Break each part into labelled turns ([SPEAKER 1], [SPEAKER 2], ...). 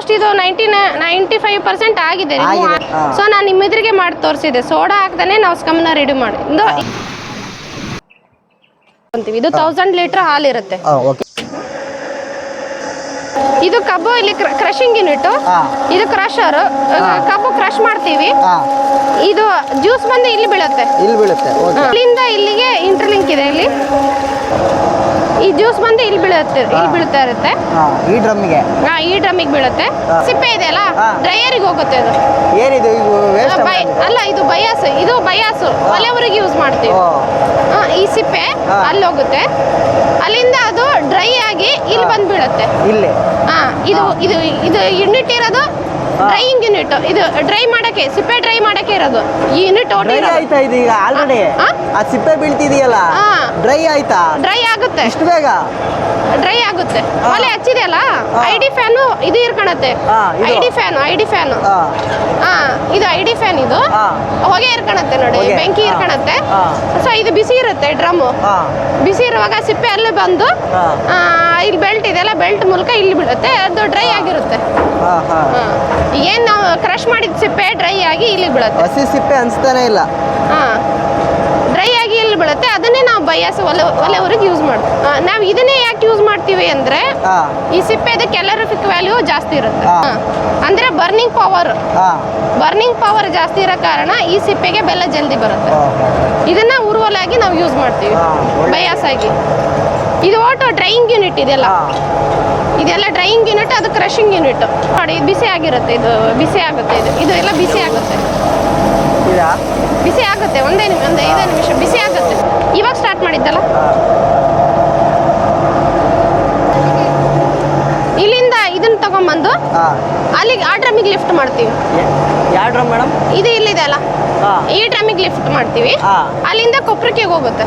[SPEAKER 1] Almost ಇದು ninety ninety five percent ಆಗಿದೆ. So ನಾನು ನಿಮ್ಮ ಎದುರಿಗೆ ಮಾಡಿ ತೋರಿಸಿದೆ. ಸೋಡಾ ಹಾಕ್ದಾನೆ ನಾವು ಸ್ಕಮ್ನ ರೆಡಿ ಮಾಡಿ. ಇದು ತೌಸಂಡ್ ಲೀಟರ್ ಹಾಲು ಇರುತ್ತೆ. ಇದು ಕಬ್ಬು ಇಲ್ಲಿ ಕ್ರಶಿಂಗ್ ಯೂನಿಟ್ ಇದು ಕ್ರಷರ್ ಕಬ್ಬು ಕ್ರಶ್ ಮಾಡ್ತೀವಿ. ಇದು ಜ್ಯೂಸ್ ಬಂದು ಇಲ್ಲಿ ಬೀಳುತ್ತೆ.
[SPEAKER 2] ಇಲ್ಲಿ ಬೀಳುತ್ತೆ
[SPEAKER 1] ಇಲ್ಲಿಂದ ಇಲ್ಲಿಗೆ ಇಂಟರ್ಲಿಂಕ್ ಇದೆ ಇಲ್ಲಿ. ಜ್ಯೂಸ್ ಬಂದು ಇಲ್ಲಿ ಬೀಳುತ್ತೆ ಇಲ್ಲಿ ಬೀಳ್ತಾ ಇರುತ್ತೆ.
[SPEAKER 2] ಹಾಂ ಈ ಡ್ರಮ್ಮಿಗೆ.
[SPEAKER 1] ಹಾ ಈ ಡ್ರಮ್ಮಿಗೆ ಬೀಳುತ್ತೆ.
[SPEAKER 2] ಹಾ.
[SPEAKER 1] ಸಿಪ್ಪೆ ಇದೆ ಅಲ್ಲ?
[SPEAKER 2] ಹಾ.
[SPEAKER 1] ಡ್ರೈಯರಿಗೆ ಹೋಗುತ್ತೆ ಅದು.
[SPEAKER 2] ಏನಿದು ಇದು ವೇಸ್ಟ್
[SPEAKER 1] ಬೈ- ಅಲ್ಲ ಇದು ಬಯಾಸ್ ಇದು ಬಯಾಸ್. ಒಲೆವರೆಗೆ ಯೂಸ್ ಮಾಡ್ತೀವಿ.
[SPEAKER 2] ಓ.
[SPEAKER 1] ಹಾ, ಈ ಸಿಪ್ಪೆ
[SPEAKER 2] ಹಾ.
[SPEAKER 1] ಅಲ್ಲಿ ಹೋಗುತ್ತೆ. ಅಲ್ಲಿಂದ ಅದು ಡ್ರೈ ಆಗಿ ಇಲ್ಲಿ ಬಂದು ಬೀಳುತ್ತೆ.
[SPEAKER 2] ಇಲ್ಲಿ?
[SPEAKER 1] ಹಾ ಇದು ಇದು ಇದು ಯೂನಿಟ್ ಇರೋದು
[SPEAKER 2] ಹಾ.
[SPEAKER 1] ಡ್ರೈಯಿಂಗ್ ಯೂನಿಟ್ ಇದು ಡ್ರೈ ಮಾಡಕ್ಕೆ ಸಿಪ್ಪೆ ಡ್ರೈ ಮಾಡಕ್ಕೆ ಇರೋದು. ಈ ಯೂನಿಟ್
[SPEAKER 2] ಡ್ರೈ ಆಯ್ತಾ ಇದು ಈಗ ಆಲ್ರೆಡಿ
[SPEAKER 1] ಆ?
[SPEAKER 2] ಆ ಸಿಪ್ಪೆ ಬೀಳ್ತಿದೆಯಲ್ಲ?
[SPEAKER 1] ಹಾ.
[SPEAKER 2] ಡ್ರೈ ಆಯ್ತಾ?
[SPEAKER 1] ಡ್ರೈ ಆಗುತ್ತೆ.
[SPEAKER 2] ಎಷ್ಟು ಬೇಗ?
[SPEAKER 1] ಡ್ರೈ ಆಗುತ್ತೆ. ಒಲೆ ಹಚ್ಚಿದೆಯಲ್ಲ?
[SPEAKER 2] ಐಡಿ
[SPEAKER 1] ಐ ಡಿ ಫ್ಯಾನು ಇದು ಇರ್ಕಣತ್ತೆ
[SPEAKER 2] ಹಾ, ಇದು.
[SPEAKER 1] D fan I D fan
[SPEAKER 2] ಹಾಂ
[SPEAKER 1] ಹಾ ಇದು ಐ ಡಿ ಫ್ಯಾನ್ ಇದು.
[SPEAKER 2] ಹಾ.
[SPEAKER 1] ಹೊಗೆ ಇರ್ಕಣತ್ತೆ ನೋಡಿ
[SPEAKER 2] ಹೊಗೆ,
[SPEAKER 1] ಬೆಂಕಿ
[SPEAKER 2] ಹಾ. ಹಾ.
[SPEAKER 1] ಸೊ ಇದು ಬಿಸಿ ಇರುತ್ತೆ ಡ್ರಮ್ಮು.
[SPEAKER 2] ಹಾಂ
[SPEAKER 1] ಬಿಸಿ ಇರುವಾಗ ಸಿಪ್ಪೆ ಅಲ್ಲೇ ಬಂದು
[SPEAKER 2] ಹಾಂ
[SPEAKER 1] ಆ, ಇಲ್ಲಿ ಬೆಲ್ಟ್ ಇದೆಯಲ್ಲ ಬೆಲ್ಟ್ ಮೂಲಕ ಇಲ್ಲಿ ಬಿಡುತ್ತೆ. ಅದು ಡ್ರೈ ಆಗಿರುತ್ತೆ.
[SPEAKER 2] ಹಾ ಹಾಂ.
[SPEAKER 1] ಹಾ. ಏನ್ ನಾವು ಕ್ರಶ್ ಮಾಡಿದ ಸಿಪ್ಪೆ ಡ್ರೈ ಆಗಿ ಇಲ್ಲಿ ಬಿಡುತ್ತೆ.
[SPEAKER 2] ಹಸಿ ಸಿಪ್ಪೆ ಅನ್ಸ್ತಾನೆ ಇಲ್ಲ.
[SPEAKER 1] ಹಾ ಡ್ರೈ ಆಗಿ ಇಲ್ಲಿ ಬೀಳುತ್ತೆ ಅದನ್ನೇ ನಾವು ಬಯಾಸ ಒಲೆ ಒಲೆವರೆಗೆ ಯೂಸ್ ಮಾಡ್ತೀವಿ ನಾವು ಇದನ್ನೇ ಯಾಕೆ ಯೂಸ್ ಮಾಡ್ತೀವಿ ಅಂದ್ರೆ
[SPEAKER 2] ಈ
[SPEAKER 1] ಈ ಸಿಪ್ಪೆದ ಕ್ಯಾಲರಿಫಿಕ್ ವ್ಯಾಲ್ಯೂ ಜಾಸ್ತಿ ಇರುತ್ತೆ. ಅಂದ್ರೆ ಬರ್ನಿಂಗ್ ಪವರ್ ಬರ್ನಿಂಗ್ ಪವರ್ ಜಾಸ್ತಿ ಇರೋ ಕಾರಣ ಈ ಸಿಪ್ಪೆಗೆ ಬೆಲ್ಲ ಜಲ್ದಿ ಬರುತ್ತೆ. ಇದನ್ನ ಉರುವಲಾಗಿ ನಾವು ಯೂಸ್ ಮಾಡ್ತೀವಿ.
[SPEAKER 2] ಬಯಾಸಾಗಿ
[SPEAKER 1] ಬಯಾಸ್ ಆಗಿ ಇದು ಓಟೋ ಡ್ರೈಯಿಂಗ್ ಯೂನಿಟ್ ಇದೆಲ್ಲ ಇದೆಲ್ಲ ಡ್ರೈಯಿಂಗ್ ಯೂನಿಟ್ ಅದು ಕ್ರಷಿಂಗ್ ಯೂನಿಟ್ ನೋಡಿ ಬಿಸಿ ಆಗಿರುತ್ತೆ ಇದು ಬಿಸಿ ಆಗುತ್ತೆ ಇದು ಇದು ಎಲ್ಲ ಬಿಸಿ ಆಗುತ್ತೆ. ಬಿಸಿ ಆಗುತ್ತೆ ಒಂದೇ ನಿಮಿಷ ಒಂದು ಐದೇ ನಿಮಿಷ ಬಿಸಿ ಆಗುತ್ತೆ ಇವಾಗ ಸ್ಟಾರ್ಟ್ ಮಾಡಿದ್ದಲ್ಲ? ಇಲ್ಲಿಂದ ಇದನ್ನ ತಗೊಂಬಂದು ಅಲ್ಲಿಗೆ ಆ ಡ್ರಮ್ಮಿಗೆ ಲಿಫ್ಟ್ ಮಾಡ್ತೀವಿ.
[SPEAKER 2] ಯಾವ ಡ್ರಮ್ ಮೇಡಮ್?
[SPEAKER 1] ಇದು ಇಲ್ಲಿದೆ ಅಲ್ಲ? ಈ ಡ್ರಮ್ಮಿಗೆ ಲಿಫ್ಟ್ ಮಾಡ್ತೀವಿ. ಅಲ್ಲಿಂದ ಕೊಪ್ರಕ್ಕೆ ಹೋಗುತ್ತೆ.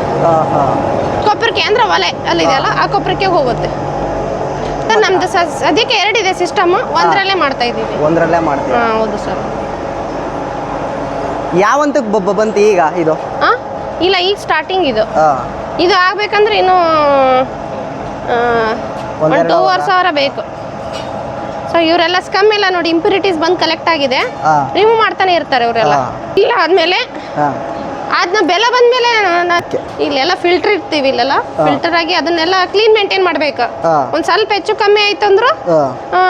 [SPEAKER 1] ಕೊಪ್ಪರಕ್ಕೆ ಅಂದ್ರೆ ಒಲೆ ಅಲ್ಲಿದೆ ಅಲ್ಲ? ಆ ಕೊಪ್ರಕ್ಕೆ ಹೋಗುತ್ತೆ. ಸರ್ ನಮ್ದು ಸದ್ಯಕ್ಕೆ ಎರಡಿದೆ ಸಿಸ್ಟಮ್ ಒಂದರಲ್ಲೇ ಮಾಡ್ತಾ ಇದ್ದೀವಿ.
[SPEAKER 2] ಒಂದರಲ್ಲೇ ಮಾಡ್ತೀವಿ
[SPEAKER 1] ಹಾಂ ಹೌದು ಸರ್.
[SPEAKER 2] ಯಾವಂತಕ್ಕೆ ಬಂತು ಈಗ ಇದು?
[SPEAKER 1] ಹಾಂ ಇಲ್ಲ ಈಗ ಸ್ಟಾರ್ಟಿಂಗ್ ಇದು. ಇದು ಆಗ್ಬೇಕಂದ್ರೆ ಇನ್ನೂ ಒಂದು ಟೂವರ್ ಸಾವಿರ ಬೇಕು. ಸೊ ಇವರೆಲ್ಲ ಸ್ಕಮ್ ಇಲ್ಲ ನೋಡಿ ಇಂಪ್ಯೂರಿಟೀಸ್ ಬಂದು ಕಲೆಕ್ಟ್ ಆಗಿದೆ. ರಿಮೂವ್ ಮಾಡ್ತಾನೆ ಇರ್ತಾರೆ ಇವರೆಲ್ಲ ಇಲ್ಲ ಆದ್ಮೇಲೆ ಅದನ್ನ ಬೆಲ್ಲ ಬಂದ್ಮೇಲೆ ಇಲ್ಲೆಲ್ಲ ಫಿಲ್ಟರ್ ಇರ್ತೀವಿ ಇಲ್ಲೆಲ್ಲ. ಫಿಲ್ಟರ್ ಆಗಿ ಅದನ್ನೆಲ್ಲ ಕ್ಲೀನ್ ಮೇಂಟೈನ್ ಮಾಡ್ಬೇಕು. ಒಂದ್ ಸ್ವಲ್ಪ ಹೆಚ್ಚು ಕಮ್ಮಿ ಆಯ್ತಂದ್ರು
[SPEAKER 2] ಅಂದ್ರು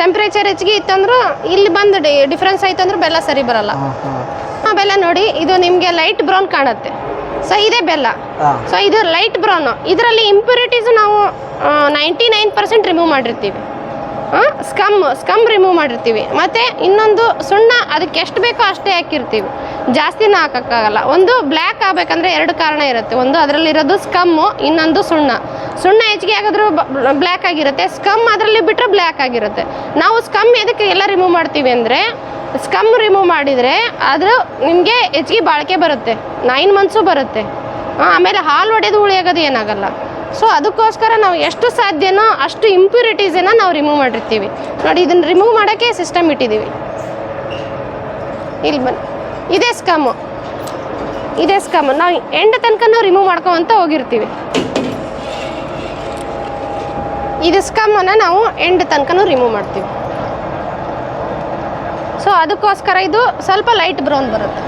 [SPEAKER 1] ಟೆಂಪ್ರೇಚರ್ ಹೆಚ್ಚಿಗೆ ಇತ್ತಂದ್ರು ಇಲ್ಲಿ ಬಂದು ಡಿಫ್ರೆನ್ಸ್ ಆಯ್ತಂದ್ರೆ ಬೆಲ್ಲ ಸರಿ ಬರಲ್ಲ. ಬೆಲ್ಲ ನೋಡಿ ಇದು ನಿಮಗೆ ಲೈಟ್ ಬ್ರೌನ್ ಕಾಣುತ್ತೆ. ಸೊ ಇದೇ ಬೆಲ್ಲ. ಸೊ ಇದು ಲೈಟ್ ಬ್ರೌನ್ ಇದರಲ್ಲಿ ಇಂಪ್ಯೂರಿಟೀಸ್ ನಾವು ನೈಂಟಿ ನೈನ್ ಪರ್ಸೆಂಟ್ ರಿಮೂವ್ ಮಾಡಿರ್ತೀವಿ. ಸ್ಕಮ್ ಸ್ಕಮ್ ರಿಮೂವ್ ಮಾಡಿರ್ತೀವಿ. ಮತ್ತೆ ಇನ್ನೊಂದು ಸುಣ್ಣ ಅದಕ್ಕೆ ಎಷ್ಟು ಬೇಕೋ ಅಷ್ಟೇ ಹಾಕಿರ್ತೀವಿ. ಜಾಸ್ತಿನ ಹಾಕೋಕ್ಕಾಗಲ್ಲ. ಒಂದು ಬ್ಲ್ಯಾಕ್ ಆಗಬೇಕಂದ್ರೆ ಎರಡು ಕಾರಣ ಇರುತ್ತೆ. ಒಂದು ಅದರಲ್ಲಿರೋದು ಸ್ಕಮ್ಮು ಇನ್ನೊಂದು ಸುಣ್ಣ. ಸುಣ್ಣ ಹೆಚ್ಚಿಗೆ ಆಗಿದ್ರು ಬ್ಲ್ಯಾಕ್ ಆಗಿರುತ್ತೆ. ಸ್ಕಮ್ ಅದರಲ್ಲಿ ಬಿಟ್ಟರೆ ಬ್ಲ್ಯಾಕ್ ಆಗಿರುತ್ತೆ. ನಾವು ಸ್ಕಮ್ ಎದಕ್ಕೆ ಎಲ್ಲ ರಿಮೂವ್ ಮಾಡ್ತೀವಿ ಅಂದರೆ ಸ್ಕಮ್ ರಿಮೂವ್ ಮಾಡಿದರೆ ಅದು ನಿಮಗೆ ಹೆಚ್ಚಿಗೆ ಬಾಳಿಕೆ ಬರುತ್ತೆ. ನೈನ್ ಮಂತ್ಸು ಬರುತ್ತೆ. ಆಮೇಲೆ ಹಾಲು ಒಡೆದು ಉಳಿಯಾಗೋದು ಏನಾಗಲ್ಲ. ಸೊ ಅದಕ್ಕೋಸ್ಕರ ನಾವು ಎಷ್ಟು ಸಾಧ್ಯನೋ ಅಷ್ಟು ಇಂಪ್ಯೂರಿಟೀಸನ್ನು ನಾವು ರಿಮೂವ್ ಮಾಡಿರ್ತೀವಿ. ನೋಡಿ, ಇದನ್ನು ರಿಮೂವ್ ಮಾಡೋಕ್ಕೆ ಸಿಸ್ಟಮ್ ಇಟ್ಟಿದ್ದೀವಿ ಇಲ್ಲಿ ಬನ್ನಿ. ಇದೇ ಸ್ಕಮ್ಮು ಇದೇ ಸ್ಕಮ್ ನಾವು ಎಂಡ್ ತನಕ ರಿಮೂವ್ ಮಾಡ್ಕೊಂತ ಹೋಗಿರ್ತೀವಿ. ಇದು ಸ್ಕಮ್ಮನ್ನು ನಾವು ಎಂಡ್ ತನಕ ರಿಮೂವ್ ಮಾಡ್ತೀವಿ. ಸೊ ಅದಕ್ಕೋಸ್ಕರ ಇದು ಸ್ವಲ್ಪ ಲೈಟ್ ಬ್ರೌನ್ ಬರುತ್ತೆ.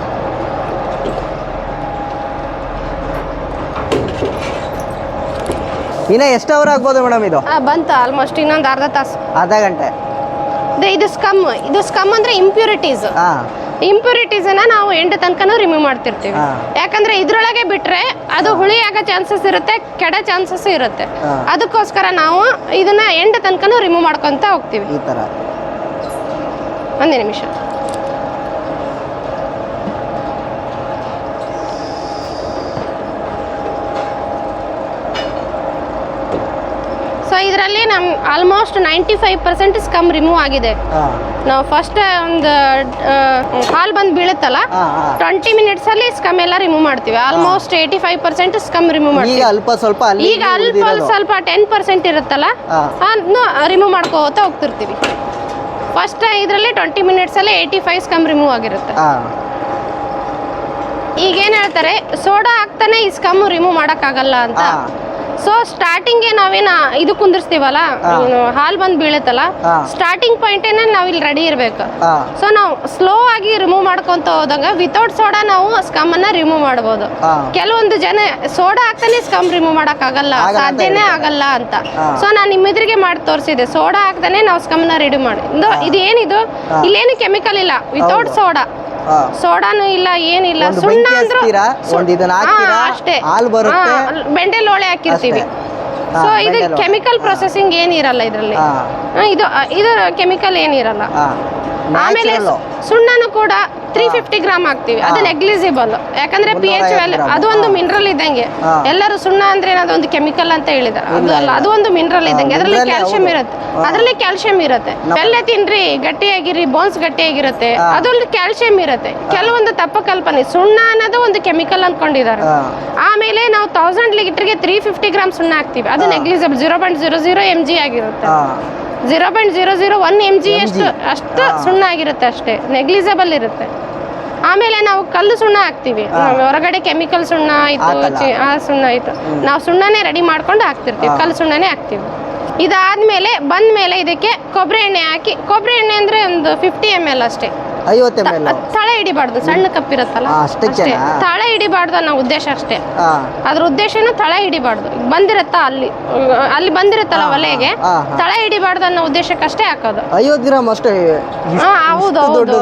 [SPEAKER 2] ಇನ್ನು ಎಷ್ಟು ಅವರ್ ಆಗ್ಬೋದು ಮೇಡಮ್ ಇದು?
[SPEAKER 1] ಬಂತು ಆಲ್ಮೋಸ್ಟ್ ಇನ್ನೊಂದು ಅರ್ಧ ತಾಸು.
[SPEAKER 2] ಅರ್ಧ ಗಂಟೆ.
[SPEAKER 1] ಇದು- ಇದು ಸ್ಕಮ್ ಇದು ಸ್ಕಮ್ ಅಂದ್ರೆ ಇಂಪ್ಯೂರಿಟೀಸ್ ಇಂಪ್ಯೂರಿಟೀಸ್ ಅನ್ನ ನಾವು ಎಂಡ್ ತನಕನೂ ರಿಮೂವ್ ಮಾಡ್ತಿರ್ತೀವಿ. ಯಾಕಂದ್ರೆ ಇದ್ರೊಳಗೆ ಬಿಟ್ರೆ ಅದು ಹುಳಿ ಆಗೋ ಚಾನ್ಸಸ್ ಇರುತ್ತೆ ಕೆಡ ಚಾನ್ಸಸ್ ಇರುತ್ತೆ. ಅದಕ್ಕೋಸ್ಕರ ನಾವು ಇದನ್ನ ಎಂಡ್ ತನಕನೂ ರಿಮೂವ್ ಮಾಡ್ಕೊಂತ ಹೋಗ್ತೀವಿ.
[SPEAKER 2] ಈ ಥರ
[SPEAKER 1] ಒಂದೇ ನಿಮಿಷ. ಸೊ ಇದರಲ್ಲಿ ನಮ್ almost ninety five percent scum remove ಆಗಿದೆ ನಾವು ಫಸ್ಟ್ ಒಂದು ಹಾಲ್ ಬಂದು ಬೀಳುತ್ತಲ್ಲ ಟ್ವೆಂಟಿ ಮಿನಿಟ್ಸ್ ಅಲ್ಲಿ ಸ್ಕಮ್ ಎಲ್ಲ ರಿಮೂವ್ ಮಾಡ್ತೀವಿ. Almost eighty five percent scum remove ಮಾಡ್ತೀವಿ.
[SPEAKER 2] ಅಲ್ಪ ಸ್ವಲ್ಪ
[SPEAKER 1] ಈಗ ಅಲ್ಪ ಸ್ವಲ್ಪ ಟೆನ್ ಪರ್ಸೆಂಟ್ ಇರುತ್ತಲ್ಲ. ಅದನ್ನು ರಿಮೂವ್ ಮಾಡ್ಕೋತಾ ಹೋಗ್ತಿರ್ತೀವಿ. ಫಸ್ಟ್ ಇದರಲ್ಲಿ ಟ್ವೆಂಟಿ ಮಿನಿಟ್ಸ್ ಅಲ್ಲಿ ಏಯ್ಟಿ ಫೈವ್ ಸ್ಕಮ್ ರಿಮೂವ್ ಆಗಿರುತ್ತೆ.
[SPEAKER 2] ಹಾಂ.
[SPEAKER 1] ಈಗ ಏನ್ ಹೇಳ್ತಾರೆ ಸೋಡಾ ಹಾಕ್ತಾನೆ ಈ ಸ್ಕಮ್ ರಿಮೂವ್ ಮಾಡೋಕ್ಕಾಗಲ್ಲ ಅಂತ.
[SPEAKER 2] ಹಾಂ.
[SPEAKER 1] ಸೊ ಸ್ಟಾರ್ಟಿಂಗ್ ನಾವೇನ ಇದು ಕುಂದಿರ್ಸ್ತೀವಲ್ಲ? ಹಾಲ್ ಬಂದ್ ಬೀಳತ್ತಲ್ಲ?
[SPEAKER 2] ಸ್ಟಾರ್ಟಿಂಗ್
[SPEAKER 1] ಸ್ಟಾರ್ಟಿಂಗ್ ಏನ ನಾವ್ ಇಲ್ಲಿ ರೆಡಿ ಇರ್ಬೇಕು. ಸೊ ನಾವು ಸ್ಲೋ ಆಗಿ ರಿಮೂವ್ ಮಾಡ್ಕೊಂತ ಹೋದಾಗ ವಿತೌಟ್ ಸೋಡಾ ನಾವು ಸ್ಕಮ್ ಅನ್ನ ರಿಮೂವ್
[SPEAKER 2] ಮಾಡಬಹುದು
[SPEAKER 1] ಕೆಲವೊಂದು ಜನ ಸೋಡಾ ಹಾಕ್ತಾನೆ ಸ್ಕಮ್ ರಿಮೂವ್ ಮಾಡಕ್ ಆಗಲ್ಲ ಸಾಧ್ಯನೇ ಆಗಲ್ಲ ಅಂತ. ಸೊ ನಾನು ನಿಮ್ಮ ಎದುರಿಗೆ ಮಾಡಿ ತೋರಿಸಿದೆ. ಸೋಡಾ ಹಾಕ್ತಾನೆ ನಾವು ಸ್ಕಮ್ನ ರೆಡಿ ಮಾಡಿ. ಇದು ಏನಿದು. ಇಲ್ಲೇನು ಕೆಮಿಕಲ್ ಇಲ್ಲ. ವಿತೌಟ್ ಸೋಡಾ ಸೋಡಾನು ಇಲ್ಲ ಏನಿಲ್ಲ. ಸುಣ್ಣ ಅಂದ್ರು
[SPEAKER 2] ಇದನ್ನ ಹಾಕ್ತೀರಾ,
[SPEAKER 1] ಅಷ್ಟೇ.
[SPEAKER 2] ಹಾಲ್ ಬರುತ್ತೆ.
[SPEAKER 1] ಹಾ, ಬೆಂಡೆ ಲೋಳೆ ಹಾಕಿರ್ತೀವಿ. ಸೊ ಇದು ಕೆಮಿಕಲ್ ಪ್ರೊಸೆಸಿಂಗ್ ಏನಿರಲ್ಲ ಇದರಲ್ಲಿ. ಇದು ಇದು ಕೆಮಿಕಲ್ ಏನಿರಲ್ಲ. ಆಮೇಲೆ ಸುಣ್ಣನು ಕೂಡ ತ್ರೀ ಫಿಫ್ಟಿ ಗ್ರಾಮ್ ಹಾಕ್ತಿವಿ. ಅದು ನೆಗ್ಲಿಜಿಬಲ್ ಯಾಕಂದ್ರೆ ಪಿ ಎಚ್ ವ್ಯಾಲ್ಯೂ ಅದು ಒಂದು ಮಿನರಲ್ ಇದ್ದಂಗೆ. ಎಲ್ಲರೂ ಸುಣ್ಣ ಅಂದ್ರೆ ಏನದು ಒಂದು ಕೆಮಿಕಲ್ ಅಂತ ಹೇಳಿದಾರೆ. ಅದು ಅಲ್ಲ ಅದು ಒಂದು ಮಿನರಲ್ ಇದ್ದಂಗೆ. ಅದರಲ್ಲಿ ಕ್ಯಾಲ್ಸಿಯಂ ಇರುತ್ತೆ. ಅದರಲ್ಲಿ ಕ್ಯಾಲ್ಸಿಯಂ ಇರುತ್ತೆ. ಬೆಲ್ಲ ತಿನ್ರಿ ಗಟ್ಟಿಯಾಗಿರಿ ಬೋನ್ಸ್ ಗಟ್ಟಿಯಾಗಿರುತ್ತೆ. ಅದರಲ್ಲಿ ಕ್ಯಾಲ್ಸಿಯಂ ಇರುತ್ತೆ. ಕೆಲವೊಂದು ತಪ್ಪು ಕಲ್ಪನೆ. ಸುಣ್ಣ ಅನ್ನೋದು ಒಂದು ಕೆಮಿಕಲ್ ಅನ್ಕೊಂಡಿದ್ದಾರೆ. ಆಮೇಲೆ ನಾವು ತೌಸಂಡ್ ಲೀಟರ್ಗೆ ತ್ರೀ ಫಿಫ್ಟಿ ಗ್ರಾಮ್ ಸುಣ್ಣ ಹಾಕ್ತಿವಿ. ಅದು negligible zero point zero zero M G ಆಗಿರುತ್ತೆ. Zero point zero zero one M G. ಅಷ್ಟು ಅಷ್ಟು ಸುಣ್ಣ ಆಗಿರುತ್ತೆ ಅಷ್ಟೇ ನೆಗ್ಲಿಜಬಲ್ ಇರುತ್ತೆ. ಆಮೇಲೆ ನಾವು ಕಲ್ಲು ಸುಣ್ಣ ಹಾಕ್ತಿವಿ. ಹೊರಗಡೆ ಕೆಮಿಕಲ್ ಸುಣ್ಣ ಆಯ್ತು ಆ ಸುಣ್ಣ ಆಯ್ತು ನಾವು ಸುಣ್ಣನೇ ರೆಡಿ ಮಾಡ್ಕೊಂಡು ಹಾಕ್ತಿರ್ತೀವಿ ಕಲ್ಲು ಸುಣ್ಣನೇ ಹಾಕ್ತಿವಿ. ಇದಾದ್ಮೇಲೆ ಬಂದ್ಮೇಲೆ ಇದಕ್ಕೆ ಕೊಬ್ಬರಿ ಎಣ್ಣೆ ಹಾಕಿ ಕೊಬ್ಬರಿ ಎಣ್ಣೆ ಅಂದ್ರೆ ಒಂದು ಫಿಫ್ಟಿ ಎಂ ಎಲ್ ಅಷ್ಟೇ.
[SPEAKER 2] ಐವತ್ತು ಎಂ ಎಲ್
[SPEAKER 1] ತಳ ಹಿಡಿಬಾರ್ದು ಸಣ್ಣ
[SPEAKER 2] ಕಪ್ ಇರುತ್ತಲ್ಲ?
[SPEAKER 1] ಅಷ್ಟೇ. ತಳ ಹಿಡಿಬಾರ್ದು ಅನ್ನೋ ಉದ್ದೇಶ ಅಷ್ಟೇ. ಅದ್ರ ಉದ್ದೇಶನ ತಳ ಹಿಡಿಬಾರ್ದು. ಬಂದಿರತ್ತ ಅಲ್ಲಿ? ಅಲ್ಲಿ ಬಂದಿರತ್ತಲ್ಲ ಒಲೆಗೆ. ತಳ ಹಿಡಿಬಾರ್ದು ಅನ್ನೋ ಉದ್ದೇಶಕ್ಕಷ್ಟೇ ಹಾಕೋದು.
[SPEAKER 2] ಐವತ್ತು ಗ್ರಾಮ್ ಅಷ್ಟೇ.
[SPEAKER 1] ಹೌದು ಹೌದು.